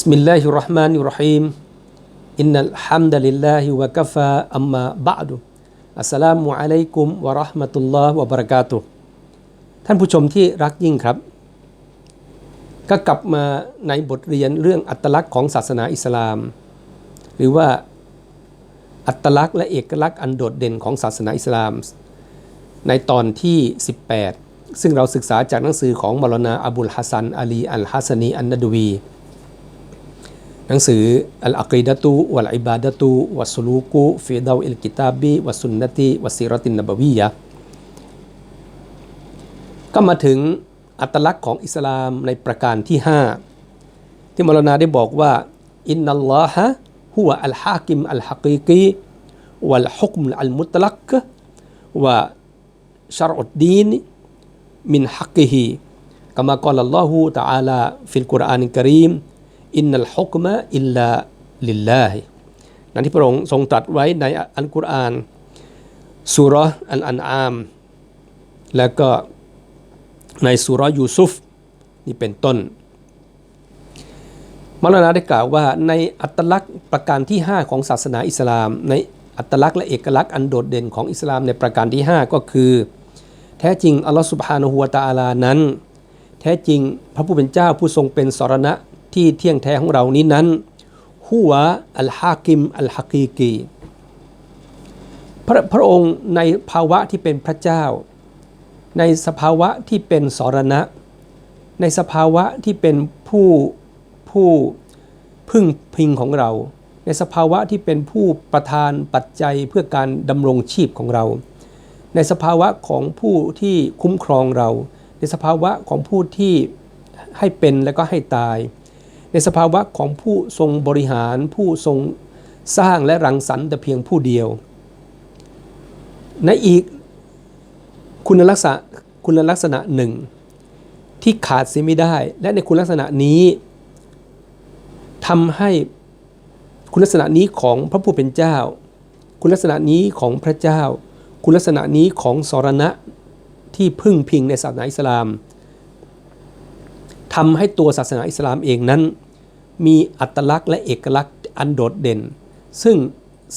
بسم الله الرحمن الرحيم إن الحمد لله وكفى أما بعد السلام عليكم ورحمة الله وبركاته ท่านผู้ชมที่รักยิ่งครับ ก็กลับมาในบทเรียนเรื่องอัตลักษณ์ของศาสนาอิสลาม หรือว่าอัตลักษณ์และเอกลักษณ์อันโดดเด่นของศาสนาอิสลาม ในตอนที่ 18 ซึ่งเราศึกษาจากหนังสือของมรณาอบุลฮัสซันอาลีอัลฮัสนีอันนดวี หนังสืออัลอักีดะตุวัลอิบาดะตุวัสลูกุฟิดาวอิลกิตาบีวัสุนนติวัสิรตินนบวียะก็มาถึงอัตลักษณ์ของอิสลามในประการที่ 5 ที่มรณาได้บอกว่าอินนัลลอฮะฮุวอัลฮากิมอัลฮักีกีวัลฮุกมอัลมุตลักวะชรอุดดีนมินฮักกิฮิกามากอลลอฮุตะอาลาฟิลกุรอานิกรีม อินนัลฮุกมะอิลลาลิลลาฮินั้นที่พระองค์ทรงตรัสไว้ในอัลกุรอานสุรอัลอันอาม แล้วก็ในสุรยูซุฟ นี่เป็นต้นมรณาได้กล่าวว่าในอัตลักษณ์ประการที่ 5 ของศาสนาอิสลาม ในอัตลักษณ์และเอกลักษณ์อันโดดเด่นของอิสลามในประการที่ 5 ก็คือ แท้จริงอัลลอฮฺสุบฮานะฮูวาตาอาลานั้น แท้จริงพระผู้เป็นเจ้าผู้ทรงเป็นสรณะ ที่เที่ยงแท้ของเรานี้นั้นหัวอัลฮากิมอัลฮักีกีพระพระองค์ในภาวะที่เป็นพระเจ้า ในสภาวะที่เป็นสรณะ ในสภาวะที่เป็นผู้ผู้พึ่งพิงของเรา ในสภาวะที่เป็นผู้ประทานปัจจัยเพื่อการดำรงชีพของเรา ในสภาวะของผู้ที่คุ้มครองเรา ในสภาวะของผู้ที่ให้เป็นและก็ให้ตาย ในสภาวะของผู้ทรงบริหารผู้ทรงสร้างและรังสรรค์แต่เพียงผู้เดียว ในอีกคุณลักษณะคุณลักษณะหนึ่ง ที่ขาดเสียไม่ได้ และในคุณลักษณะนี้ทำให้คุณลักษณะนี้ของพระผู้เป็นเจ้า คุณลักษณะนี้ของพระเจ้า คุณลักษณะนี้ของสรณะที่พึ่งพิงในศาสนาอิสลาม ทำให้ตัวศาสนาอิสลามเองนั้น มีอัตลักษณ์และเอกลักษณ์อันโดดเด่น ซึ่ง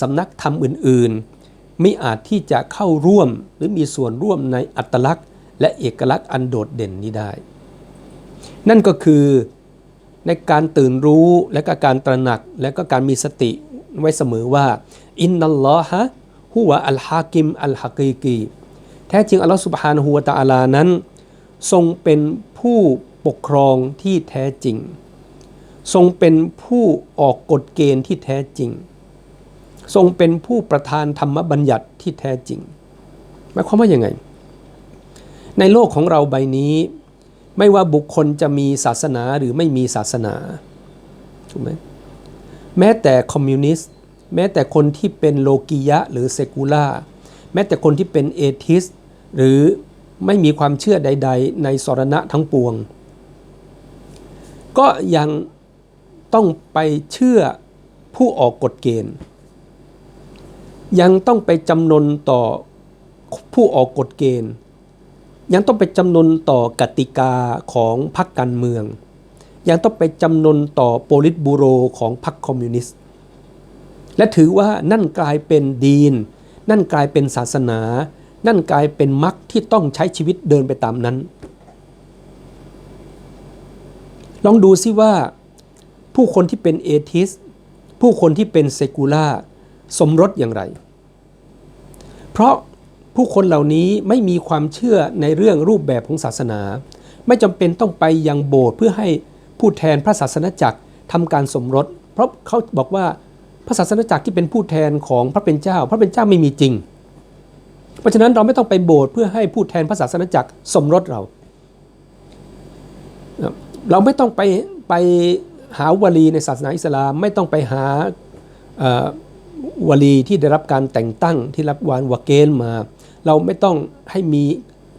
สำนักธรรมอื่นๆ ไม่อาจที่จะเข้าร่วมหรือมีส่วนร่วมในอัตลักษณ์ และเอกลักษณ์อันโดดเด่นนี้ได้ นั่นก็คือในการตื่นรู้และก็การตระหนักและก็การมีสติไว้เสมอว่าอินนัลลอฮะฮุวะอัลฮากิมอัลฮักีกีแท้จริงอัลลอฮฺสุบฮานะฮูวตะอาลานั้น ทรงเป็นผู้ ปกครองที่แท้จริง ทรงเป็นผู้ออกกฎเกณฑ์ที่แท้จริง ทรงเป็นผู้ประทานธรรมบัญญัติที่แท้จริงหมายความว่ายังไง ในโลกของเราใบนี้ ไม่ว่าบุคคลจะมีศาสนาหรือไม่มีศาสนาถูกไหมแม้แต่คอมมิวนิสต์แม้แต่คนที่เป็นโลกียะหรือเซกูล่าแม้แต่คนที่เป็นเอทิสหรือไม่มีความเชื่อใด ๆ ในสรณะทั้งปวง ก็ยังต้องไปเชื่อผู้ออกกฎเกณฑ์ ยังต้องไปจำนนต่อผู้ออกกฎเกณฑ์ ยังต้องไปจำนนต่อกติกาของพรรคการเมือง ยังต้องไปจำนนต่อโปลิตบูโรของพรรคคอมมิวนิสต์ และถือว่านั่นกลายเป็นดีน นั่นกลายเป็นศาสนา นั่นกลายเป็นมรรคที่ต้องใช้ชีวิตเดินไปตามนั้น ลองดูซิว่า ผู้คนที่เป็นเอทิส ผู้คนที่เป็นเซกูล่าสมรสอย่างไร เพราะผู้คนเหล่านี้ไม่มีความเชื่อในเรื่องรูปแบบของศาสนา ไม่จำเป็นต้องไปยังโบสถ์เพื่อให้ผู้แทนพระศาสนจักรทำการสมรส เพราะเขาบอกว่าพระศาสนจักรที่เป็นผู้แทนของพระเป็นเจ้า พระเป็นเจ้าไม่มีจริง เพราะฉะนั้นเราไม่ต้องไปโบสถ์เพื่อให้ผู้แทนพระศาสนจักรสมรสเรา เราไม่ต้องไปไปหาวลีในศาสนาอิสลาม ไม่ต้องไปหาวลีที่ได้รับการแต่งตั้งที่รับวานวาเกนมา เราไม่ต้องให้มี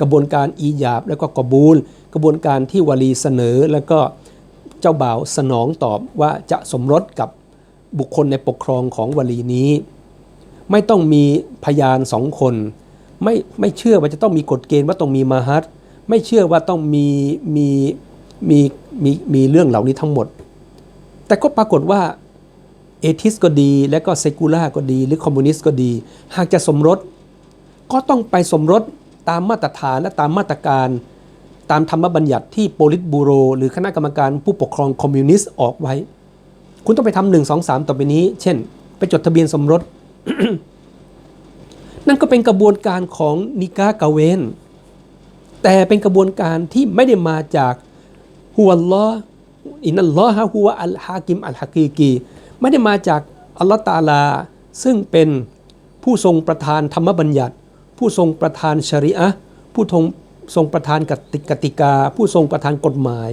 กระบวนการอียาบแล้วก็กบูล กระบวนการที่วลีเสนอแล้วก็เจ้าบ่าวสนองตอบว่าจะสมรสกับบุคคลในปกครองของวลีนี้ ไม่ต้องมีพยานสองคน ไม่ไม่เชื่อว่าจะต้องมีกฎเกณฑ์ว่าต้องมีมาฮัตไม่เชื่อว่าต้องมีมี มีมีมีเรื่องเหล่านี้ทั้งหมด แต่ก็ปรากฏว่าเอทิสก็ดี และก็เซกูล่าก็ดี หรือคอมมิวนิสต์ก็ดี หากจะสมรส ก็ต้องไปสมรสตามมาตรฐานและตามมาตรการ ตามธรรมบัญญัติที่โปลิตบูโร หรือคณะกรรมการผู้ปกครองคอมมิวนิสต์ออกไว้ คุณต้องไปทำหนึ่งสองสามต่อไปนี้ เช่น ไปจดทะเบียนสมรส นั่นก็เป็นกระบวนการของนิกากาเวนแต่เป็นกระบวนการที่ไม่ได้มาจาก ฮุวัลลอฮ์อินัลลอฮะฮุวะอัลฮากิมอัลฮะกีกีไม่ได้มาจากอัลลอฮ์ตาลา ซึ่งเป็นผู้ทรงประทานธรรมบัญญัติ ผู้ทรงประทานชริอะผู้ทรงทรงประทานกติกติกาผู้ทรงประทานกฎหมาย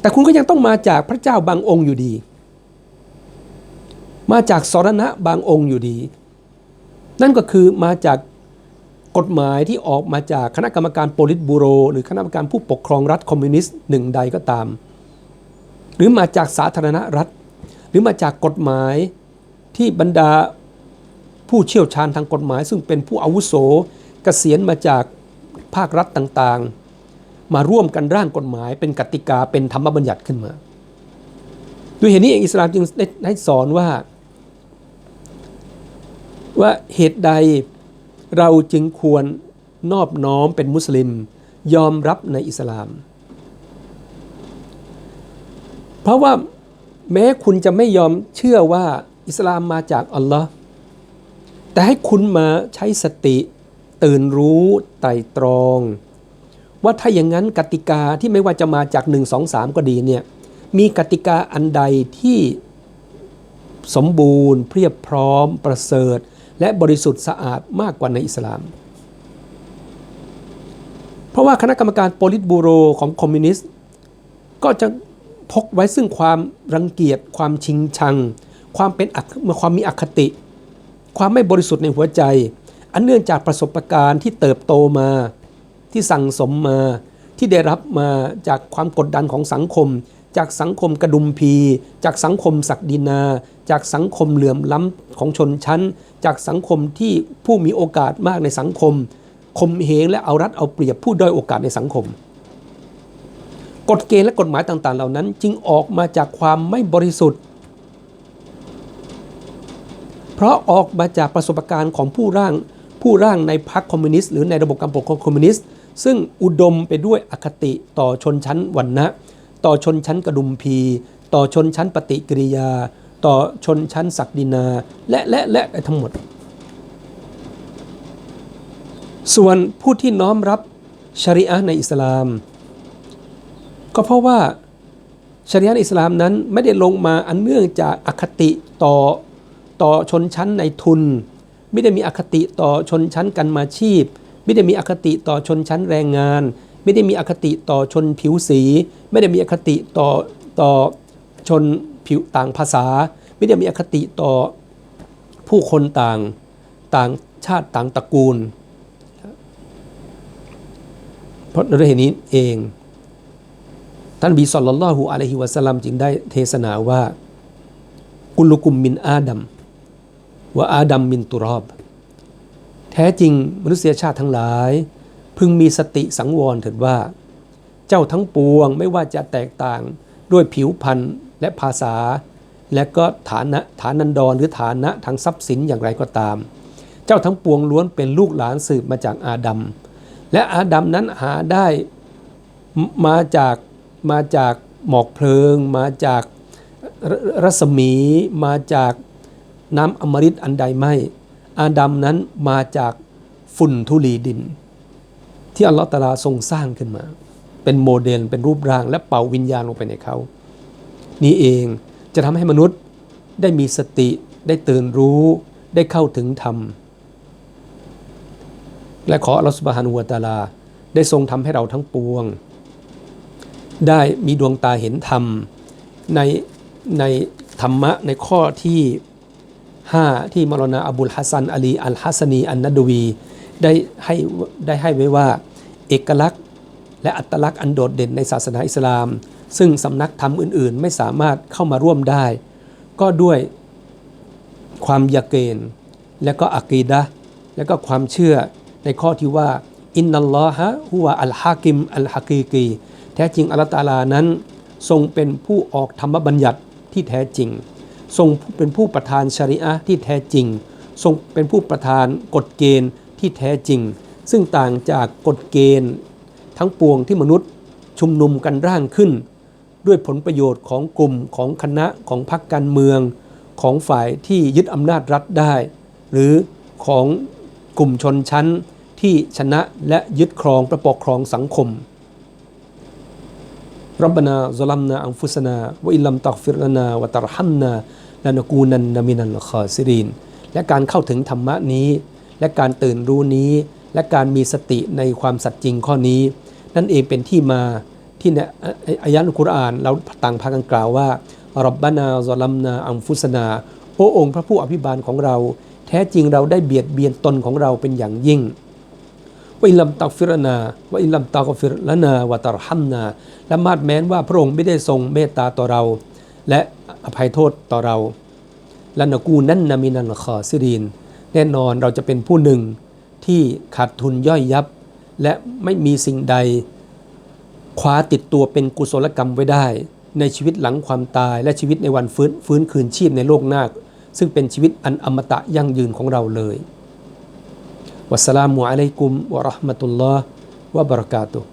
แต่คุณก็ยังต้องมาจากพระเจ้าบางองค์อยู่ดี มาจากสรณะบางองค์อยู่ดี นั่นก็คือมาจาก กฎหมายที่ออกมาจากคณะกรรมการโปลิตบูโร หรือคณะกรรมการผู้ปกครองรัฐคอมมิวนิสต์หนึ่งใดก็ตาม หรือมาจากสาธารณรัฐ หรือมาจากกฎหมายที่บรรดาผู้เชี่ยวชาญทางกฎหมาย ซึ่งเป็นผู้อาวุโสเกษียณมาจากภาครัฐต่างๆ มาร่วมกันร่างกฎหมาย เป็นกติกาเป็นธรรมบัญญัติขึ้นมาด้วยเหตุนี้เองอิสลามจึงได้ได้สอนว่า ว่าเหตุใด เราจึงควรนอบน้อมเป็นมุสลิม ยอมรับในอิสลาม เพราะว่าแม้คุณจะไม่ยอมเชื่อว่าอิสลามมาจากอัลลอฮ์แต่ให้คุณมาใช้สติตื่นรู้ไตรตรอง ว่าถ้าอย่างนั้นกติกาที่ไม่ว่าจะมาจาก 1 2 3 ก็ดีเนี่ยมีกติกาอันใดที่สมบูรณ์เพียบพร้อมประเสริฐ และบริสุทธิ์สะอาดมากกว่าในอิสลาม เพราะว่าคณะกรรมการโปลิตบูโรของคอมมิวนิสต์ก็จะพกไว้ซึ่งความรังเกียจความชิงชัง ความเป็นอักความมีอคติ ความไม่บริสุทธิ์ในหัวใจ อันเนื่องจากประสบการณ์ที่เติบโตมา ที่สั่งสมมา ที่ได้รับมาจากความกดดันของสังคม จากสังคมกระดุมพี จากสังคมศักดินา จากสังคมเหลื่อมล้ำของชนชั้น จากสังคมที่ผู้มีโอกาสมากในสังคมคมเหงและเอารัดเอาเปรียบผู้ด้อยโอกาสในสังคม กฎเกณฑ์และกฎหมายต่าง ๆ เหล่านั้น จึงออกมาจากความไม่บริสุทธิ์ เพราะออกมาจากประสบการณ์ของผู้ร่างผู้ร่างในพรรคคอมมิวนิสต์หรือในระบบการปกครองคอมมิวนิสต์ซึ่งอุดมไปด้วยอคติต่อชนชั้นวรรณะ ต่อชนชั้นกระดุมพี ต่อชนชั้นปฏิกิริยา ต่อชนชั้นศักดินา และและและทั้งหมด ส่วนผู้ที่น้อมรับชริอะในอิสลาม ก็เพราะว่าชริอะอิสลามนั้นไม่ได้ลงมาอันเนื่องจากอคติต่อต่อชนชั้นในทุน ไม่ได้มีอคติต่อชนชั้นกันมาชีพ ไม่ได้มีอคติต่อชนชั้นแรงงาน ไม่ได้มีอคติต่อชนผิวสี ไม่ได้มีอคติต่อต่อชนผิวต่างภาษา ไม่ได้มีอคติต่อผู้คนต่างต่างชาติต่างตระกูล เพราะด้วยเหตุนี้เอง ท่านบีสอลลัลลอฮุอะลัยฮิวะสัลลัมจึงได้เทศนาว่า กุลุกุมมินอาดัมว่าอาดัมมินตุรอบ แท้จริงมนุษยชาติทั้งหลาย พึงมีสติสังวรเถิดว่า เจ้าทั้งปวงไม่ว่าจะแตกต่างด้วยผิวพรรณและภาษา และก็ฐานะฐานันดรหรือฐานะทางทรัพย์สินอย่างไรก็ตาม เจ้าทั้งปวงล้วนเป็นลูกหลานสืบมาจากอาดัมและอาดัมนั้นหาได้มาจากมาจากหมอกเพลิง มาจากรัศมี มาจากน้ำอมฤตอันใดไม่ อาดัมนั้นมาจากฝุ่นทุลีดิน ที่อัลลอฮฺตาลาทรงสร้างขึ้นมา เป็นโมเดล เป็นรูปร่าง และเป่าวิญญาณลงไปในเขา นี้เองจะทำให้มนุษย์ได้มีสติได้ตื่นรู้ได้เข้าถึงธรรม และขออัลลอฮฺสุบฮานุวะตาลา ได้ทรงทำให้เราทั้งปวง ได้มีดวงตาเห็นธรรมในในธรรมะในข้อที่ 5 ที่มรณาอับุลฮัสซัน อาลี อัลฮัสนี อันนัดวี ได้ให้ได้ให้ไว้ว่า เอกลักษณ์ และอัตลักษณ์อันโดดเด่นในศาสนาอิสลาม ซึ่งสำนักธรรมอื่นๆ ไม่สามารถเข้ามาร่วมได้ ก็ด้วยความยาเกนและก็อักีดะและก็ความเชื่อในข้อที่ว่าอินนัลลอฮะฮุวะอัลฮากิมอัลฮะกีกีแท้จริงอัลตาลานั้น ทรงเป็นผู้ออกธรรมบัญญัติที่แท้จริง ทรงเป็นผู้ประทานชริอะที่แท้จริง ทรงเป็นผู้ประทานกฎเกณฑ์ที่แท้จริง ซึ่งต่างจากกฎเกณฑ์ทั้งปวงที่มนุษย์ชุมนุมกันร่างขึ้น ด้วยผลประโยชน์ของกลุ่มของคณะของพรรคการเมือง ของฝ่ายที่ยึดอำนาจรัฐได้ หรือของกลุ่มชนชั้นที่ชนะและยึดครองประปกครองสังคมรับบนาซลัมนาอังฟุสนาวอิลัมตักฟิรนาวะตารหัมนาลานกูนันนามินันคอซิรินและการเข้าถึงธรรมะนี้ และการตื่นรู้นี้ และการมีสติในความสัตย์จริงข้อนี้ นั่นเองเป็นที่มาที่ในอายะห์อัลกุรอานเราต่างพากันกล่าวว่ารับบานาซอลัมนาอัมฟุสนา โอ้องค์พระผู้อภิบาลของเรา แท้จริงเราได้เบียดเบียนตนของเราเป็นอย่างยิ่งว่าอิลัมตักฟิรนาว่าอิลัมตักฟิรละนาวตารฮัมนา และมาดแม้นว่าพระองค์ไม่ได้ทรงเมตตาต่อเรา และอภัยโทษต่อเราและนกูนั่นนามินันคอซิรีนแน่นอนเราจะเป็นผู้หนึ่ง ที่ขาดทุนย่อยยับ และไม่มีสิ่งใด คว้าติดตัวเป็นกุศลกรรมไว้ได้ ในชีวิตหลังความตายและชีวิตในวันฟื้นฟื้นคืนชีพในโลกหน้าซึ่งเป็นชีวิตอันอมตะยั่งยืนของเราเลยวัสสลามุอะลัยกุมวะราะห์มะตุลลอฮ์วะบะเราะกาตุฮ์